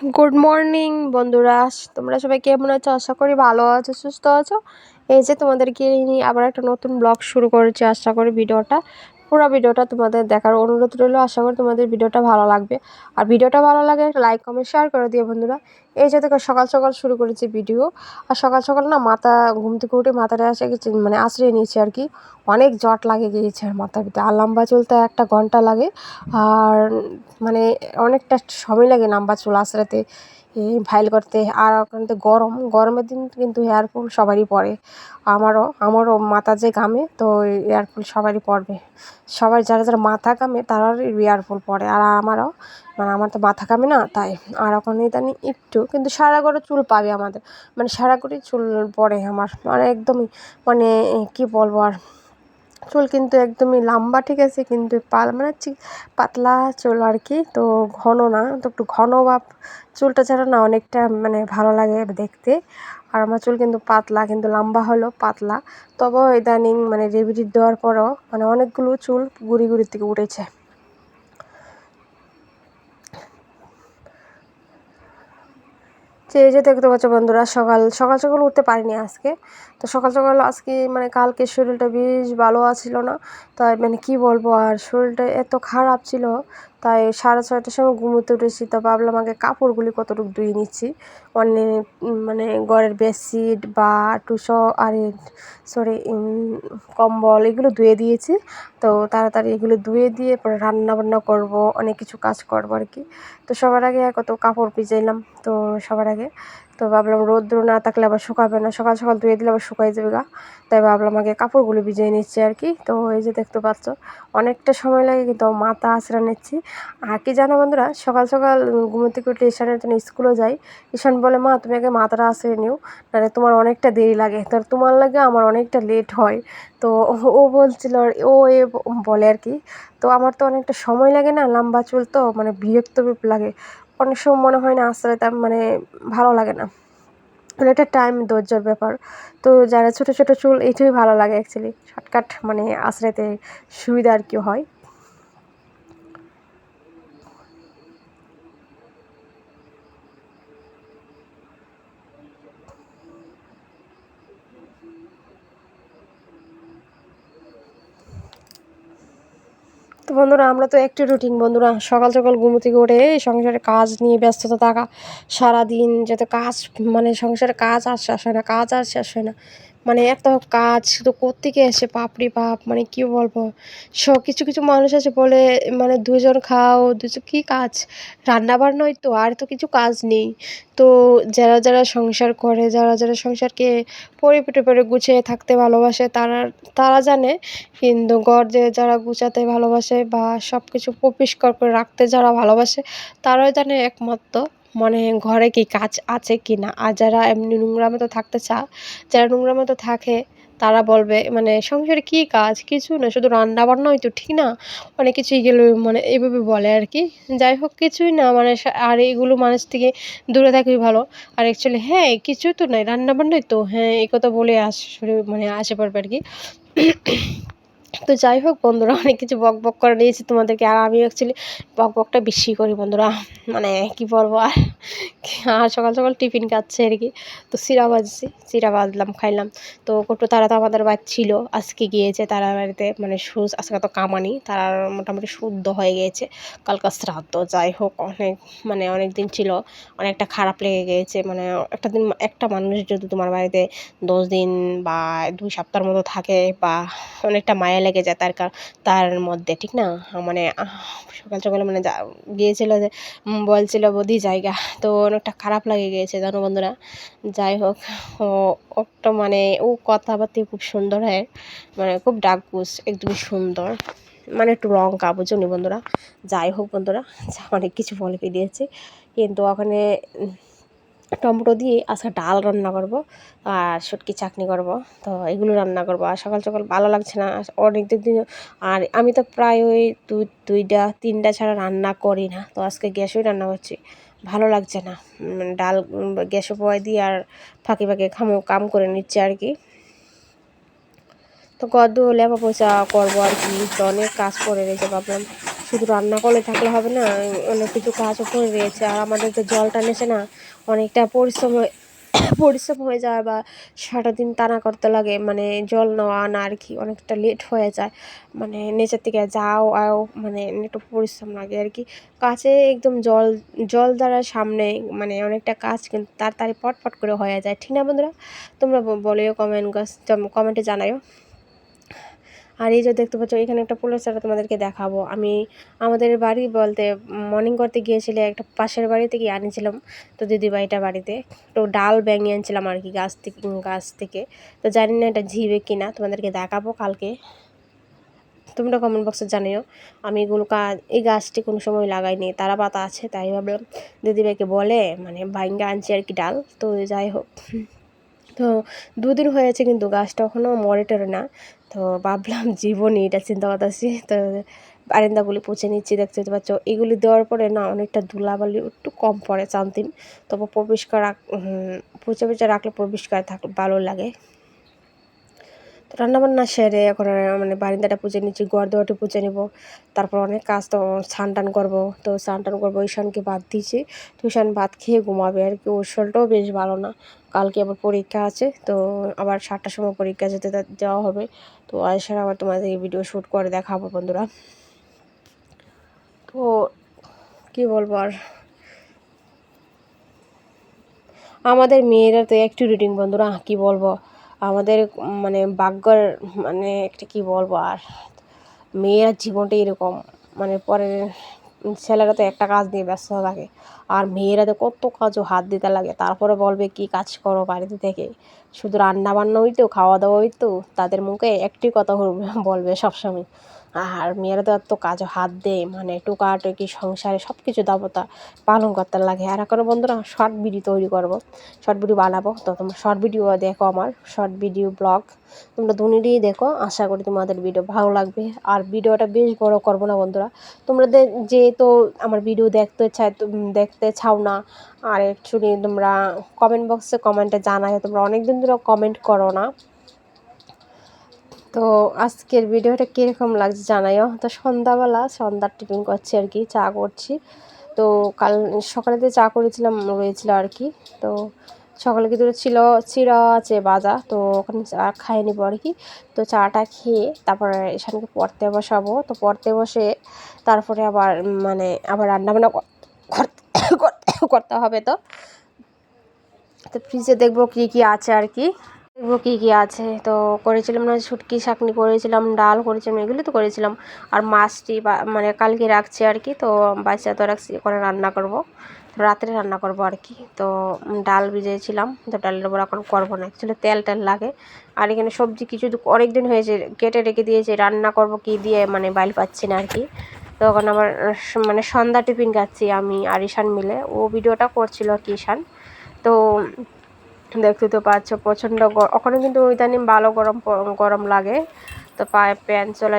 Good morning বন্ধুরা। তোমরা সবাই কেমন আছো? আশা করি ভালো আছো, সুস্থ আছো। এই যে তোমাদেরকে নিয়ে আবার একটা নতুন ব্লগ শুরু করেছি। আশা করি ভিডিওটা, পুরো ভিডিওটা তোমাদের দেখার অনুরোধ রইল। আশা করি তোমাদের ভিডিওটা ভালো লাগবে। আর ভিডিওটা ভালো লাগে লাইক কমেন্ট শেয়ার করে দিও বন্ধুরা। এই যে দেখো, সকাল সকাল শুরু করেছি ভিডিও। আর সকাল সকাল না মাথা, ঘুম থেকে উঠে মাথাটা এসে গেছে মানে আশ্রয় নিয়েছি আর কি। অনেক জট লাগে গিয়েছে আর মাথার ভিতরে। আর লম্বা চলতে একটা ঘণ্টা লাগে। আর মানে অনেকটা সময় লাগে লম্বা চুল আশ্রাতে ভাইল করতে। আর ওখানে গরম। গরমের দিন কিন্তু হেয়ারফুল সবারই পড়ে আমারও আমারও মাথা যে ঘামে, তো এয়ারফুল সবারই পড়বে সবার যারা যারা মাথা ঘামে, তারারই এয়ারফুল পড়ে আর আমারও মানে আমার তো মাথা ঘামে না, তাই। আর ওখানে ইদানিং একটু কিন্তু সারা করে চুল পাবে আমাদের। মানে সারা করে চুল পড়ে আমার। মানে একদমই মানে কি বলব আর? চুল কিন্তু একদমই লম্বা ঠিক আছে, কিন্তু পাল মানে পাতলা চুল আর কি, তো ঘন না, তো একটু ঘন ভাব চুলটা ছাড়া না অনেকটা মানে ভালো লাগে দেখতে। আর আমার চুল কিন্তু পাতলা, কিন্তু লম্বা হলো, পাতলা। তবেও ইদানিং মানে রেভিডিট দেওয়ার পরও মানে অনেকগুলো চুল গুড়ি গুড়ির থেকে উঠেছে। এই যে দেখতে পাচ্ছ বন্ধুরা, সকাল সকাল সকাল উঠতে পারিনি আজকে। তো সকাল সকাল আজকে মানে কালকে শরীরটা বেশ ভালো আছিল না। তাই মানে কি বলব আর, শরীরটা এত খারাপ ছিল তাই সাড়ে ছয়টার সময় ঘুমোতে উঠেছি। তো ভাবলাম আগে কাপড়গুলি কতটুকু ধুয়ে নিচ্ছি। অনেক মানে ঘরের বেডশিট বা টুসো আর সরি কম্বল এগুলো ধুয়ে দিয়েছি। তো তাড়াতাড়ি এগুলো ধুয়ে দিয়ে পরে রান্না বান্না করব, অনেক কিছু কাজ করব আর কি। তো সবার আগে কত কাপড় ভিজাইলাম, তো সবার আগে। তো ভাবলাম রৌদ্র না থাকলে আবার শুকাবে না, সকাল সকাল ধুয়ে দিলে আবার শুকাই যাবে গা। তাই ভাবলাম আগে কাপড়গুলো ভিজিয়ে নিচ্ছি আর কি। তো এই যে দেখতে পাচ্ছ, অনেকটা সময় লাগে কিন্তু মাথা আশ্রা নিচ্ছি। আর কি জানো বন্ধুরা, সকাল সকাল ঘুম থেকে উঠে ঈশানের জন্য স্কুলও যাই। ঈশান বলে, মা, তুমি আগে মাথাটা আশ্রয় নিও মানে তোমার অনেকটা দেরি লাগে। তো তোমার লাগে আমার অনেকটা লেট হয়। তো ও বলছিল, ও এ বলে আর কি, তো আমার তো অনেকটা সময় লাগে না, লম্বা চুল তো মানে বিরক্ত লাগে। অনেক সময় মনে হয় না আশ্রয় মানে ভালো লাগে না। মানে একটা টাইম ধৈর্যর ব্যাপার। তো যারা ছোটো ছোটো চুল এইটাই ভালো লাগে অ্যাকচুয়ালি শর্টকাট মানে আশ্রয়তে সুবিধা আর কি হয়। তো বন্ধুরা, আমরা তো একটি রুটিন বন্ধুরা। সকাল সকাল ঘুম করে সংসারে কাজ নিয়ে ব্যস্ততা থাকা সারাদিন, যাতে কাজ মানে সংসারে কাজ আর শেষ হয় না, কাজ আর শেষ হয় না। মানে এত কাজ, শুধু কোত্থেকে এসে পাপড়ি পাপ মানে কি বলব? সব কিছু কিছু মানুষ আছে বলে মানে দুজন খাও দুজন কী কাজ? রান্না বান্নাই তো, আর তো কিছু কাজ নেই। তো যারা যারা সংসার করে, যারা যারা সংসারকে পরিপেটে পরে গুছিয়ে থাকতে ভালোবাসে, তারা তারা জানে কিন্তু যে যারা গুছাতে ভালোবাসে বা সব কিছু পরিষ্কার করে রাখতে যারা ভালোবাসে, তারাই জানে একমাত্র মানে ঘরে কি কাজ আছে কি না? আর যারা এমনি নোংরা মতো থাকতে চা যারা নোংরা মতো থাকে, তারা বলবে মানে সংসারে কী কাজ? কিছু না, শুধু রান্না বান্নাই তো ঠিক না? অনেক কিছুই গেলে মানে এইভাবে বলে আর কি। যাই হোক, কিছুই না মানে আর এইগুলো মানুষ থেকে দূরে থাকাই ভালো। আর অ্যাকচুয়ালি হ্যাঁ কিছুই তো নাই রান্না বান্নাই তো। হ্যাঁ এই কথা বলে আস মানে আসে পড়বে আর কি। তো যাই হোক বন্ধুরা, অনেক কিছু বক বক করে নিয়েছি তোমাদেরকে। আর আমি অ্যাকচুয়ালি বক বকটা বেশি করি বন্ধুরা। মানে কি বলব, আর আর সকাল সকাল টিফিন খাচ্ছে আর কি। তো চিরা বাজছি চিরা বাজলাম খাইলাম। তো কটু, তারা তো আমাদের বাড়ি ছিল। আজকে গিয়েছে তারা বাড়িতে মানে সুজ আজকে তো কামানি। তারা মোটামুটি শুদ্ধ হয়ে গিয়েছে। কালকা শ্রাদ্ধ, যাই হোক, অনেক মানে অনেক দিন ছিল। অনেকটা খারাপ লেগে গিয়েছে। মানে একটা দিন, একটা মানুষ যদি তোমার বাড়িতে দশ দিন বা দুই সপ্তাহের মতো থাকে বা অনেকটা মায়া লেগে যায় তার তার মধ্যে, ঠিক না? মানে সকাল সকালে মানে গিয়েছিল যে বলছিল বদি জায়গা, তো অনেকটা খারাপ লাগে গিয়েছে, জানো বন্ধুরা? যাই হোক, ও একটা মানে ও কথাবার্তা খুব সুন্দর হয় মানে খুব ডাকুস, একদমই সুন্দর মানে একটু রং কাবো জন্য বন্ধুরা? যাই হোক বন্ধুরা অনেক কিছু বলে দিয়েছে কিন্তু ওখানে টমেটো দিয়ে আজকে ডাল রান্না করব আর শুটকি চাটনি করব। তো এগুলো রান্না করব। আর সকাল সকাল ভালো লাগছে না। অনেক দিন আর আমি তো প্রায় ওই দুই, দুইটা, তিনটা ছাড়া রান্না করি না। তো আজকে গ্যাসেই রান্না করছি। ভালো লাগছে না। ডাল গ্যাসে পোয়াই দিয়ে আর ফাঁকে ফাঁকে খামো, কাম করে নিচ্ছে আর কি। তো গদ্দ লেপা পোচা করব আর কি। তো অনেক কাজ করে রয়েছে ভাবলাম। শুধু রান্না করলে থাকলে হবে না, অনেক কিছু কাজও করে রয়েছে। আর আমাদের তো জল টানেছে না, অনেকটা পরিশ্রম পরিশ্রম হয়ে যায় বা সারাদিন টানা করতে লাগে মানে জল নেওয়া আনা আর কি অনেকটা লেট হয়ে যায়। মানে নিচের থেকে যাও, আও মানে একটু পরিশ্রম লাগে আর কি। কাছে একদম জল জল দ্বারা সামনে মানে অনেকটা কাজ কিন্তু তাড়াতাড়ি পটপট করে হয়ে যায়। ঠিক না বন্ধুরা? তোমরা বলেও কমেন্ট কমেন্টে জানাও আর এই যে দেখতে পাচ্ছ, এখানে একটা পোলার চারা তোমাদেরকে দেখাবো। আমি আমাদের বাড়ি বলতে মর্নিং করতে গিয়েছিলে, একটা পাশের বাড়ি থেকে আনিছিলাম তো দিদি বাড়িটা বাড়িতে। তো ডাল ব্যাঙিয়ে আনছিলাম আর কি গাছ থেকে গাছ থেকে। তো জানি না এটা ঝিবে কিনা, তোমাদেরকে দেখাবো কালকে। তোমরা কমেন্ট বক্সে জানিও, আমি এগুলো কাজ এই গাছটি কোনো সময় লাগাইনি। তারা পাতা আছে, তাই ভাবলাম দিদিভাইকে বলে মানে ভাইঙ্গা আনছি আর কি ডাল। তো যাই হোক। তো দুদিন হয়েছে কিন্তু গাছটা এখনও মরে টরে না। তো ভাবলাম জীবনই এটা চিন্তা করতেছি তো বারান্দাগুলি পচে নিচ্ছি, দেখতে পাচ্ছ। এগুলি দেওয়ার পরে না অনেকটা ধুলাবালি, একটু কম পড়ে চান্তিন তবু পরিষ্কার পচে পচে রাখলে পরিষ্কার থাকলে ভালো লাগে। তো রান্নাবান্না সেরে এখন মানে বারিন্দাটা পুজো নিচ্ছি, ঘর দোয়াটি পুজো নিব। তারপর অনেক কাজ তো স্নান টান করব, তো স্নান টান করব, ঈশানকে ভাত দিয়েছি। তো ঈশান ভাত খেয়ে ঘুমাবে আর কি, ওর শরীরটাও বেশ ভালো না। কালকে আবার পরীক্ষা আছে, তো আবার সাতটার সময় পরীক্ষা যেতে যাওয়া হবে। তো আসার আবার তোমাদের ভিডিও শ্যুট করে দেখাবো বন্ধুরা। তো কি বলব আর? আমাদের মেয়েরা তো একটু রিডিং বন্ধুরা, কি বলব? আমাদের মানে ভাগ্যর মানে একটা কী বলব আর, মেয়েরা জীবনটা এরকম। মানে পরে ছেলেরা তো একটা কাজ নিয়ে ব্যস্ত থাকে, আর মেয়েরা তো কত কাজও হাত দিতে লাগে। তারপরে বলবে, কি কাজ করো বাড়িতে থেকে? শুধু রান্না বান্না হইতো খাওয়া দাওয়া হইতো, তাদের মুখে একটি কথা বলবে সবসময়। আর মেয়েরা তো এত কাজও হাত দেয় মানে টুকাটুকি সংসারে সব কিছু দাবতা পালন করতে লাগে। আর এখন বন্ধুরা শর্ট ভিডিও তৈরি করব। শর্ট ভিডিও বানাবো। তো তোমরা শর্ট ভিডিও দেখো আমার। শর্ট ভিডিও ব্লগ তোমরা দুনিটাই দেখো। আশা করি তোমাদের ভিডিও ভালো লাগবে। আর ভিডিওটা বেশ বড় করব না বন্ধুরা। তোমরা দে- যেহেতু আমার ভিডিও দেখতে চাই দেখতে চাও না, আর অ্যাকচুয়ালি তোমরা কমেন্ট বক্সে কমেন্টে জানাই তোমরা অনেক দিন ধরে কমেন্ট করো না। তো আজকের ভিডিওটা কীরকম লাগছে জানাইও। তো সন্ধ্যাবেলা, সন্ধ্যার টিফিন করছি আর কি, চা করছি। তো কাল সকালে তো চা করেছিলাম, রয়েছিল আর কি। তো সকালে কিন্তু ছিল চিরা আছে বাজা তো ওখানে চা খাইয়ে নিবো আর কি। তো চাটা খেয়ে তারপরে এখানকে পড়তে বসাবো। তো পড়তে বসে তারপরে আবার মানে আবার রান্নাবান্না কর- করতে করতে- করতে হবে তো। তো ফ্রিজে দেখব কী কী আছে আর কি। দেখব কী কী আছে। তো করেছিলাম না, শুটকি, শাকনি করেছিলাম, ডাল করেছিলাম, এগুলো তো করেছিলাম। আর মাছটি মানে কালকে রাখছি আর কি, তো বাচ্চা তো রাখছি করে রান্না করব। রাত্রে রান্না করব আর কি। তো ডাল ভিজেছিলাম, তো ডালের উপর এখন করব না অ্যাকচুয়ালি তেল টেল লাগে। আর এখানে সবজি কিছু অনেক দিন হয়েছে, কেটে রেখে দিয়েছে, রান্না করব কি দিয়ে মানে বাইল পাচ্ছি না আর কি। তো এখন আবার স- মানে সন্ধ্যা টিফিন খাচ্ছি আমি আর ঈশান মিলে। ও ভিডিওটা করছিল আর কি ঈশান। তো দেখতে তো পাচ্ছ, প্রচণ্ড ওখানে কিন্তু ইদানিং ভালো গরম গরম লাগে। তো পায়ে প্যান্ট চলে